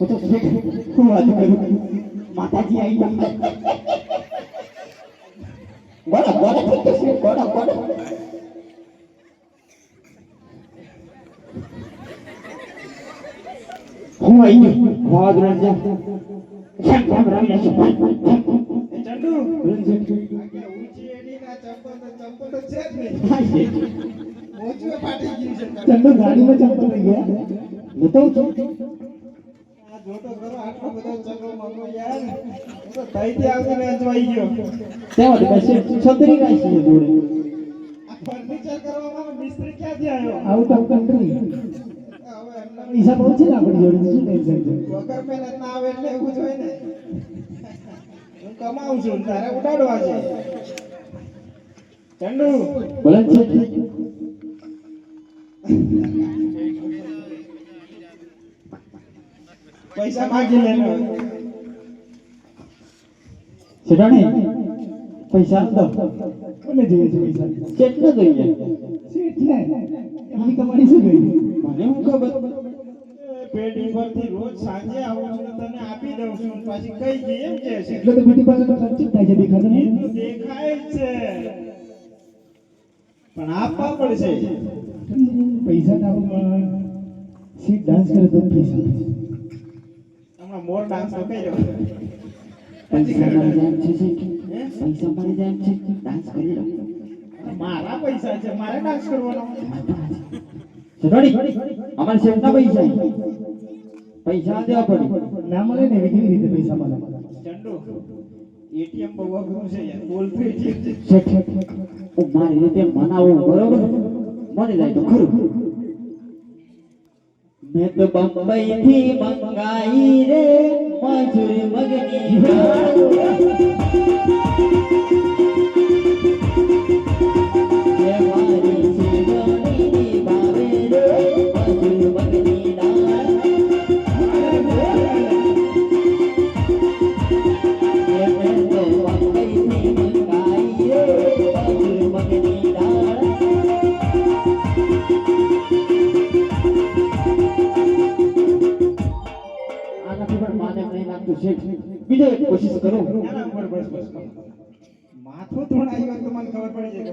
હું તો શું કરું માતાજી આવી ગયા. બોલો બોલો બોલો બોલો હું આવી વાદ રંજા કેમ કેમ રમી છે ચંદુ ઊંચી એડી ના ચંપલ તો ચંપલ તો છે જ. નહીં મોચું ફાટી ગયું છે. ચંદુ ગાડીમાં ચંપલ લઈ ગયા. બતાવું છું? આઉટ ઓફ કન્ટ્રી પૈસા બહુ ને આપણી જોડે શું ટેન્શન છે? વગર મહેનત ના આવે એટલે એવું જ ને. હું કમાઉં છું તારે ઉડાડવા છે. પૈસા માંગી લે ને. પૈસા દો કોને જોઈએ છે પૈસા? કેટલો જોઈએ? શેઠને? એમની કમાણી શું ગઈ મને હું ખબર? પેઢી પરથી રોજ સાંજે આવું છું તને આપી દઉં છું. પાછી કઈ ગઈ એમ કે છે? એટલે તો બ્યુટી પાર્લર ખર્ચ થાય છે દેખાતો એ નહીં. તો દેખાય છે. પણ આપવા પડશે. પૈસા ના સીટ ડાન્સ કરે તો પૈસા મોર ડાન્સ તો કઈ પૈસા મળી જાય છે પૈસા મળી જાય છે ડાન્સ કરી લો. મારા પૈસા છે મારે ડાન્સ કરવાનો? અમારે શેઠના પૈસા. પૈસા દેવા પડે. ના મળે ને એવી રીતે પૈસા મળે? ચંડુ એટીએમ બહુ અઘરું છે યાર. બોલતું એટીએમ છે. મારી રીતે મનાવું બરોબર? મળી જાય તો ખરું. મેં તો બંબઈ થી મંગાઈ રે મજૂર મગની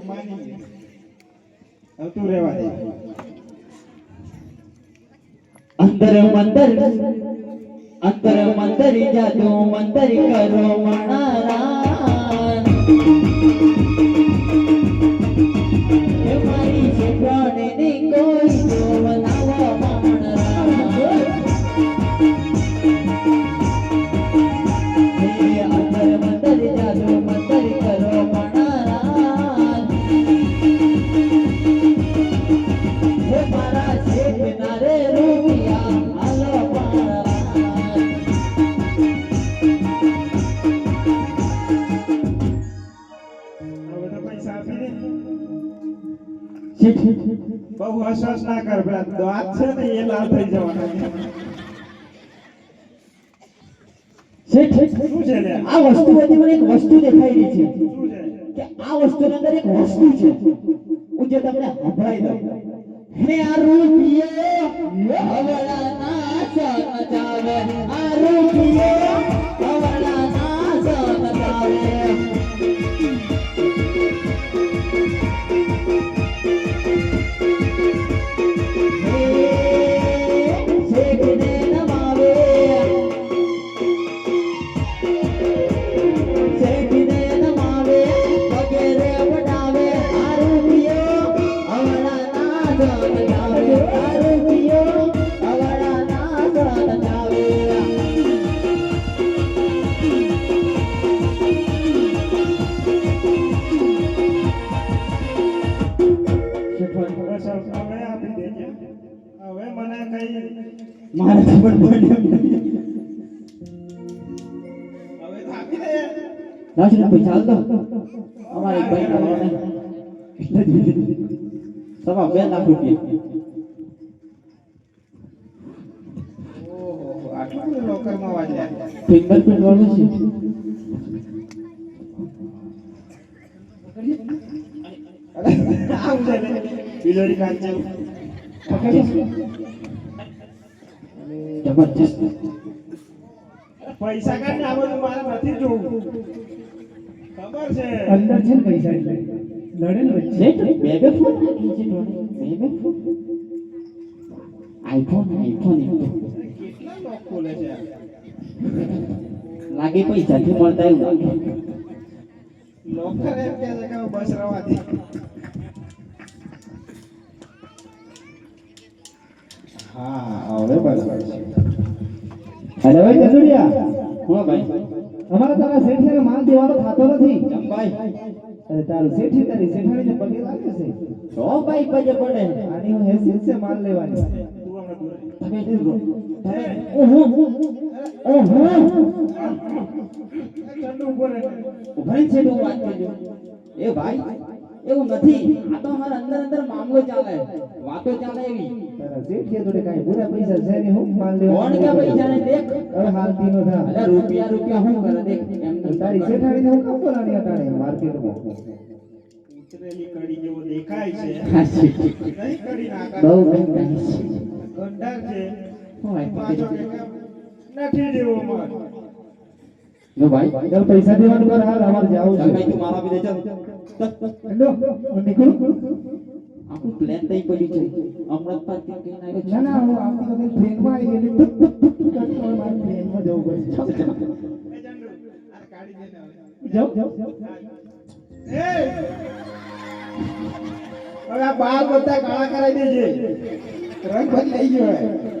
માની. હવે તું રહેવા દે અંદર મંદર અંદર મંદર જાદુ મંદર કરો મણારા હસસ ના કર દાંત છે ને એ લાલ થઈ જવાના. શું છે ને આ વસ્તુ બધી મને એક વસ્તુ દેખાઈ રહી છે. કે આ વસ્તુની અંદર એક વસ્તુ છે. હું જે તમને સંભળાઈ દઉં. હે આ રૂપિયો હવળાના સમજાવે આ રૂપિયો હવળાના મારે પણ હવે તો પૈસા હાલ દો અમારે ભાઈ સવા બે લાખ રૂપિયા. ફિંગરપ્રિન્ટ વાળું છે. બિલોરી કાચ જેવું. જબરજસ્ત. પૈસા કાઢને આ બધું મારે નથી જોવું. ખબર છે? અંદર છે ને પૈસા એટલે. લડે ને વચ્ચે. બે બે ફોન. બે બે ફોન આઈફોન આઈફોન લાગે કોઈ કેટલા લોક ખોલે છે આ? લાગે પૈસાથી મળતા એવું હા લોકર એમ કહે છે કે હવે બસ રવા દે. હા હવે બરાબર છે. અરે ભાઈ ચંદુડિયા હા ભાઈ. અમારે તારા શેઠને માલ દેવાનો થતો નથી. કેમ ભાઈ. અરે તારું શેઠી તારી શેઠાણીને પગે લાગે છે. છો ભાઈ પગે પડે. આની હું હેસિયત છે માલ લેવાની. તમે ઓહો. ઓહો. ચંદુ ઊભો રહે. છે તો વાત કરજો. એ ભાઈ. એવું નથી. આ તો અમારા અંદર અંદર મામલો ચાલે. વાતો ચાલે એવી. તારા શેઠીએ જોડે કાંઈ પૂરા પૈસા છે નહીં હું માલ કોણ કે પૈસા ને દેખ. હવે હાલ દીનો થા અરે રૂપિયા રૂપિયા શું કરે દેખ. એમ તારી શેઠાણીને હું કામ બોલાણી અટાણે માર્કેટમાં? ઉતરેલી કડી જેવો દેખાય છે. હા, છે, છે. નહીં કડી ના બહુ કાઢ. છે. ગંડાર છે. હોય પાછો કે કેમ નથી જો ભાઈ ચાલ પૈસા દેવાનું કર હાલ અમારે જાવું છે. ભાઈ તું મારા બીજે ચાલ. હેલો નીકળ? આખું પ્લેન થઈ પડ્યું છે. હમણાં જ કે ના ના હું આવતી વખતે ટ્રેનમાં આવી ગયેલી ટુક ટુક ટુક ટુક કરતો મારે ટ્રેનમાં જવું પડશે. જાઉં જાઉં એ! હવે આ બાલ બધા કાળા કરાવી દેજે. રંગ બદલાઈ ગયો